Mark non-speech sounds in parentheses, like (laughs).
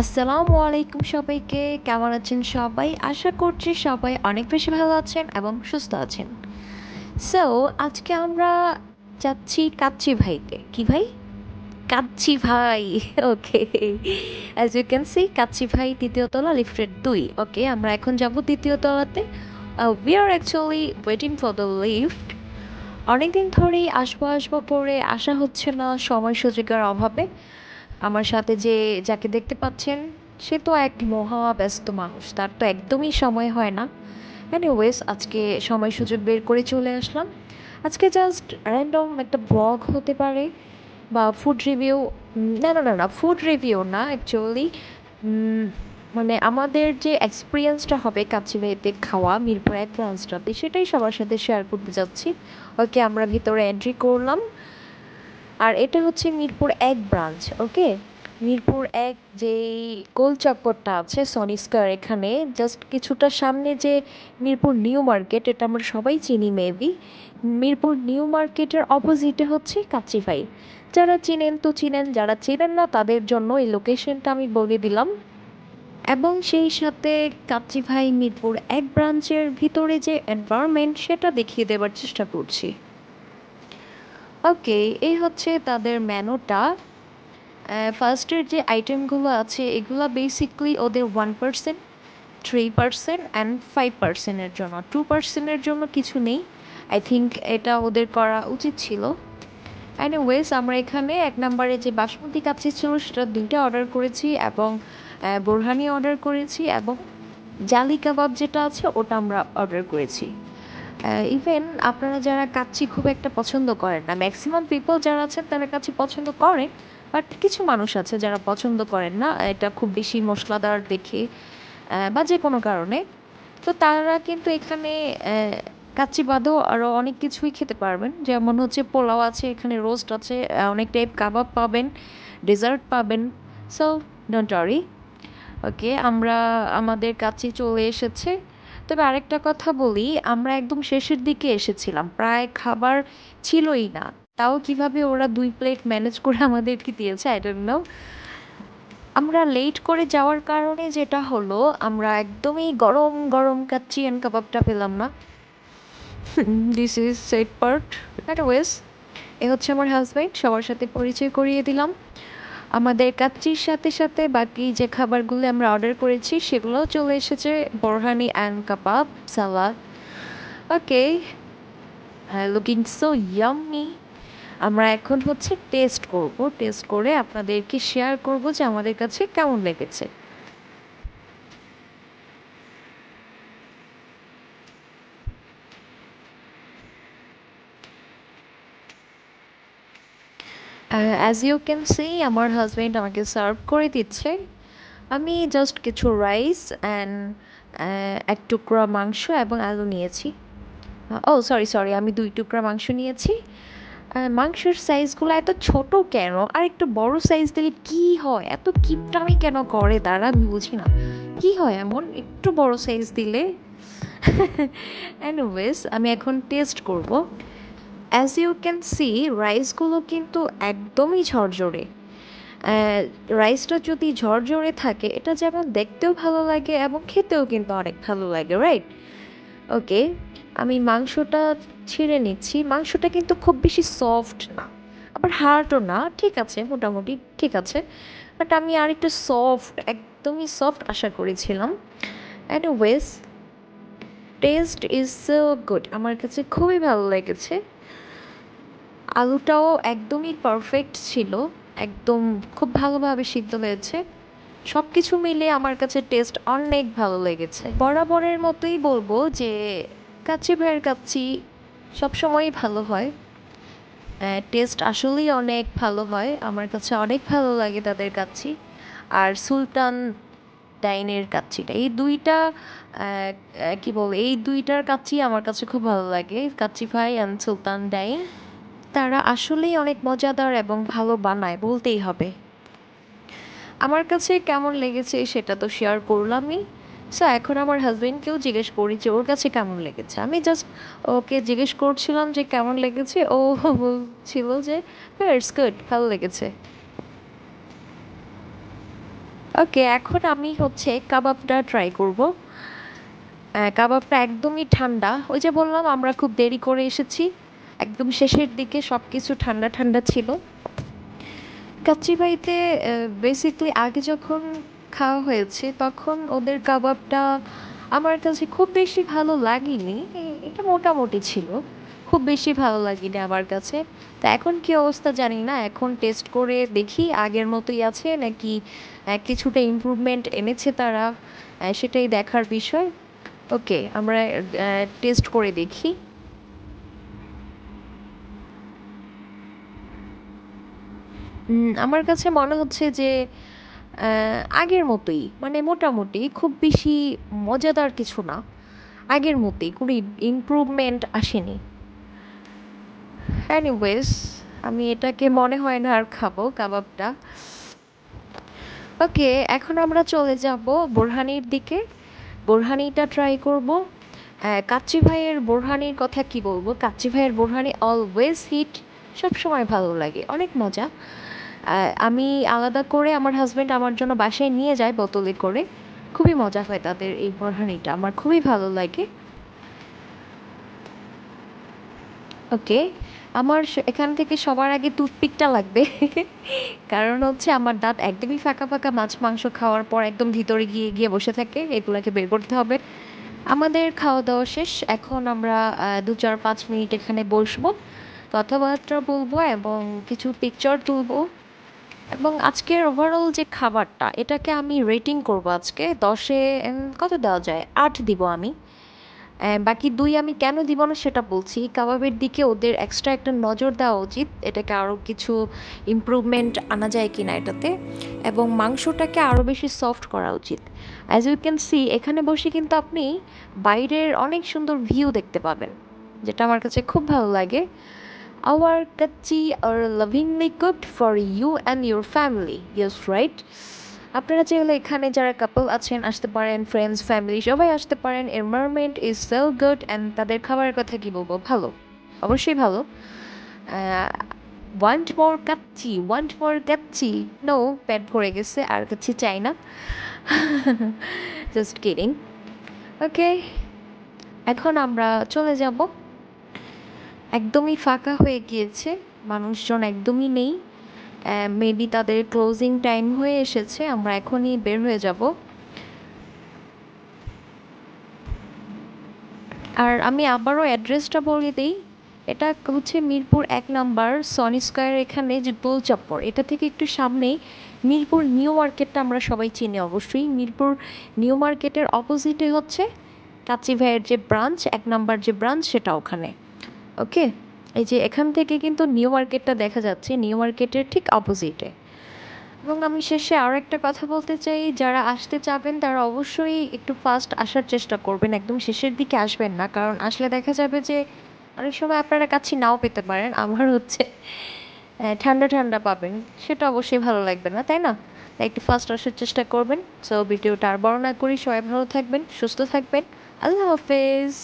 আসসালামু আলাইকুম সবাইকে, কেমন আছেন সবাই? আশা করছি সবাই অনেক বেশি ভালো আছেন এবং সুস্থ আছেন। সো আজকে আমরা যাচ্ছি কাচ্চি ভাইতে। কি ভাই? Kacchi Bhai, okay. As you can see Kacchi Bhai তৃতীয় তলা লিফটেড দুই। ওকে আমরা এখন যাব তৃতীয় তলাতে। We are actually waiting for the lift অনেকদিন ধরেই আসব আসব পরে আসা হচ্ছে না, সময় সুযোগের অভাবে। আমার সাথে যে, যাকে দেখতে পাচ্ছেন, সে তো এক মহা ব্যস্ত মানুষ, তার তো একদমই সময় হয় না। এনিওয়েজ আজকে সময় সুযোগ বের করে চলে আসলাম। আজকে জাস্ট র্যান্ডম একটা ব্লগ হতে পারে। বা ফুড রিভিউ না না না না ফুড রিভিউ না অ্যাকচুয়ালি মানে আমাদের যে এক্সপিরিয়েন্সটা হবে কাচিবাইতে খাওয়া, মিরপুর এক ব্রাঞ্চটাতে সেটাই সবার সাথে শেয়ার করতে যাচ্ছি। ওকে আমরা ভিতরে এন্ট্রি করলাম। আর এটা হচ্ছে মিরপুর এক ব্রাঞ্চ ওকে মিরপুর এক যেই গোল চক্করটা আছে সনি স্কোয়ার এখানে জাস্ট কিছুটা সামনে যে মিরপুর নিউ মার্কেট, এটা আমরা সবাই চিনি মেবি মিরপুর নিউ মার্কেটের অপোজিটে হচ্ছে কাচিফাই। যারা চিনেন তো চিনেন, যারা চেনেন না তাদের জন্য এই লোকেশনটা আমি বলে দিলাম। এবং সেই সাথে কাচিভাই মিরপুর এক ব্রাঞ্চের ভিতরে যে এনভায়রনমেন্ট সেটা দেখিয়ে দেওয়ার চেষ্টা করছি। ওকে এই হচ্ছে তাদের মেনুটা ফার্স্টের যে আইটেমগুলো আছে, এগুলো বেসিকলি ওদের one percent three percent and five পার্সেন্টের জন্য। টু পার্সেন্টের জন্য কিছু নেই। আই থিঙ্ক এটা ওদের করা উচিত ছিল। এনিওয়েজ আমরা এখানে এক নম্বরে যে বাসমতি কাচ্চি ছিল, সেটা দুইটা অর্ডার করেছি এবং বোরহানি অর্ডার করেছি এবং জালি কাবাব যেটা আছে, ওটা আমরা অর্ডার করেছি। ইভেন আপনারা যারা কাচ্চি খুব একটা পছন্দ করেন না ম্যাক্সিমাম পিপল যারা আছেন তারা কাচ্চি পছন্দ করেন বাট কিছু মানুষ আছে যারা পছন্দ করেন না, এটা খুব বেশি মশলাদার দেখে বা যে কোনো কারণে। তো তারা কিন্তু এখানে কাচ্চি বাদেও আরও অনেক কিছুই খেতে পারবেন। যেমন হচ্ছে পোলাও আছে, এখানে রোস্ট আছে অনেক টাইপ কাবাব পাবেন ডেজার্ট পাবেন। সো ডোন্ট ওয়ারি ওকে, আমরা, আমাদের কাছে চলে এসেছে। তবে আরেকটা কথা বলি, আমরা একদম শেষের দিকে এসেছিলাম, প্রায় খাবার ছিলই না। তাও কীভাবে ওরা দুই প্লেট ম্যানেজ করে আমাদেরকে দিয়েছে আই ডোন্ট নো আমরা লেট করে যাওয়ার কারণে যেটা হলো, আমরা একদমই গরম গরম কাচ্চি অ্যান্ড কাবাবটা পেলাম না। This is set part ways a হচ্ছে আমার হাজব্যান্ড সবার সাথে পরিচয় করিয়ে দিলাম। আমাদের কাচ্চির সাথে সাথে বাকি যে খাবারগুলো আমরা অর্ডার করেছি, সেগুলোও চলে এসেছে, borhani and kebab salad okay looking so yummy আমরা এখন হচ্ছে টেস্ট করব। টেস্ট করে আপনাদেরকে শেয়ার করব যে আমাদের কাছে কেমন লেগেছে। অ্যাজ ইউ ক্যান সি আমার হাজব্যান্ড আমাকে সার্ভ করে দিচ্ছে। আমি জাস্ট কিছু রাইস অ্যান্ড এক টুকরা মাংস এবং আলু নিয়েছি। ও সরি সরি আমি দুই টুকরা মাংস নিয়েছি। মাংসের সাইজগুলো এত ছোট কেন? আর একটু বড় সাইজ দিলে কি হয়? এত কিপটামি কেন করে তারা? আমি বুঝি না। কি হয় এমন? একটু বড় সাইজ দিলে? (laughs) এনিওয়েজ আমি এখন টেস্ট করব। অ্যাজ ইউ ক্যান সি রাইসগুলো কিন্তু একদমই ঝরঝরে। রাইসটা যদি ঝরঝরে থাকে, এটা যেমন দেখতেও ভালো লাগে এবং খেতেও কিন্তু অনেক ভালো লাগে রাইট ওকে আমি মাংসটা ছিঁড়ে নিচ্ছি। মাংসটা কিন্তু খুব বেশি সফট না। আবার হার্ডও না। ঠিক আছে, মোটামুটি ঠিক আছে। বাট আমি আর একটু সফট একদমই সফট আশা করেছিলাম। Ways taste is so good আমার কাছে খুবই ভালো লেগেছে। আলুটাও একদমই পারফেক্ট ছিল। একদম খুব ভালোভাবে সিদ্ধ হয়েছে। সব কিছু মিলে আমার কাছে টেস্ট অনেক ভালো লেগেছে। বরাবরের মতোই বলব যে কাচ্চি ভাইয়ের কাচ্চি সবসময়ই ভালো হয়। টেস্ট আসলেই অনেক ভালো হয়। আমার কাছে অনেক ভালো লাগে তাদের কাচ্চি। আর সুলতান ডাইনের কাচ্চিটা, এই দুইটা কি বলব, এই দুইটার কাচ্চি আমার কাছে খুব ভালো লাগে। কাচ্চি ভাই অ্যান্ড সুলতান ডাইন, তারা আসলেই অনেক মজাদার এবং ভালো বানায়, বলতেই হবে। আমার কাছে কেমন লেগেছে সেটা তো শেয়ার করলামই। সো এখন আমার হাজবেন্ডকেও জিজ্ঞেস করি যে ওর কাছে কেমন লেগেছে? আমি জাস্ট ওকে জিজ্ঞেস করছিলাম যে, কেমন লেগেছে? ও বলছিল যে ইটস গুড ভালো লেগেছে। ওকে এখন আমি হচ্ছে কাবাবটা ট্রাই করব। কাবাবটা একদমই ঠান্ডা। ওই যে বললাম, আমরা খুব দেরি করে এসেছি। একদম শেষের দিকে সব কিছু ঠান্ডা ঠান্ডা ছিল। কাচ্চিবাইতে বেসিকলি আগে যখন খাওয়া হয়েছে, তখন ওদের কাবাবটা আমার কাছে খুব বেশি ভালো লাগেনি। এটা মোটামুটি ছিল, খুব বেশি ভালো লাগেনি আমার কাছে। তা এখন কি অবস্থা জানি না, এখন টেস্ট করে দেখি আগের মতোই আছে নাকি কিছুটা ইমপ্রুভমেন্ট এনেছে তারা সেটাই দেখার বিষয়। ওকে আমরা টেস্ট করে দেখি। আমার কাছে মনে হচ্ছে যে আগের মতোই মানে মোটামুটি খুব বেশি মজাদার কিছু না। আগের মতোই কোনো ইমপ্রুভমেন্ট আসেনি। এনিওয়েজ আমি এটাকে মনে হয় না আর খাব কাবাবটা। ওকে, এখন আমরা চলে যাব বোরহানির দিকে। বোরহানিটা ট্রাই করব। কাচ্চি ভাইয়ের বোরহানির কথা কি বলব? কাচ্চি ভাইয়ের বোরহানি অলওয়েজ হিট সবসময় ভালো লাগে, অনেক মজা। আমি আলাদা করে আমার হাজব্যান্ড আমার জন্য বাসায় নিয়ে যায় বোতলে করে। খুবই মজা হয় তাদের এই বোরহানিটা, আমার খুবই ভালো লাগে। ওকে, আমার এখান থেকে সবার আগে টুথপিকটা লাগবে। (laughs) কারণ হচ্ছে আমার দাঁত একদমই ফাঁকা ফাঁকা, মাছ, মাংস খাওয়ার পর একদম ভিতরে গিয়ে গিয়ে বসে থাকে, এগুলোকে বের করতে হবে। আমাদের খাওয়া দাওয়া শেষ, এখন আমরা দু চার পাঁচ মিনিট এখানে বসবো, কথাবার্তা বলব এবং কিছু পিকচার তুলবো। এবং আজকের ওভারঅল যে খাবারটা, এটাকে আমি রেটিং করব আজকে। দশে কত দেওয়া যায়? আট দিব আমি। বাকি দুই আমি কেন দিব না সেটা বলছি। কাবাবের দিকে ওদের এক্সট্রা একটা নজর দেওয়া উচিত। এটাকে আরও কিছু ইমপ্রুভমেন্ট আনা যায় কিনা এটাতে। এবং মাংসটাকে আরও বেশি সফট করা উচিত। অ্যাজ ইউ ক্যান সি এখানে বসে কিন্তু আপনি বাইরের অনেক সুন্দর ভিউ দেখতে পাবেন, যেটা আমার কাছে খুব ভালো লাগে। Our Kacchi are lovingly cooked for you and your family yes right আপনারা চাইলে এখানে যারা কাপল আছেন, আসতে পারেন ফ্রেন্ডস ফ্যামিলি সবাই আসতে পারেন। Environment is so good and তাদের খাবারের কথা কি বলব? ভালো। অবশ্যই ভালো। Want more Kacchi want more Kacchi no প্যাট ভরে গেছে, আর কাচ্চি চাই না। জাস্ট কিডিং ওকে এখন আমরা চলে যাব। একদমই ফাঁকা হয়ে গিয়েছে, মানুষজন একদমই নেই। মেবি তাদের ক্লোজিং টাইম হয়ে এসেছে, আমরা এখনই বের হয়ে যাব। আর আমি আবারও অ্যাড্রেসটা বলে দিই, এটা হচ্ছে মিরপুর এক নাম্বার সনি স্কোয়ার এখানে যে গোল চপ্পর এটা থেকে একটু সামনেই মিরপুর নিউ মার্কেটটা আমরা সবাই চিনি অবশ্যই। মিরপুর নিউ মার্কেটের অপোজিটে হচ্ছে কাচি ভাইয়ের যে ব্রাঞ্চ এক নাম্বার যে ব্রাঞ্চ সেটা ওখানে। ওকে এই যে এখান থেকে কিন্তু নিউ মার্কেটটা দেখা যাচ্ছে। নিউ মার্কেটের ঠিক অপোজিটে এবং আমি শেষে আরও একটা কথা বলতে চাই, যারা আসতে চাবেন তারা অবশ্যই একটু ফাস্ট আসার চেষ্টা করবেন। একদম শেষের দিকে আসবেন না। কারণ আসলে দেখা যাবে যে অনেক সময় আপনারা কাছে নাও পেতে পারেন। আমার হচ্ছে ঠান্ডা ঠান্ডা পাবেন। সেটা অবশ্যই ভালো লাগবে না, তাই না? একটু ফার্স্ট আসার চেষ্টা করবেন। সো ভিডিওটা আর বড় না করি। সবাই ভালো থাকবেন, সুস্থ থাকবেন। আল্লাহ হাফেজ।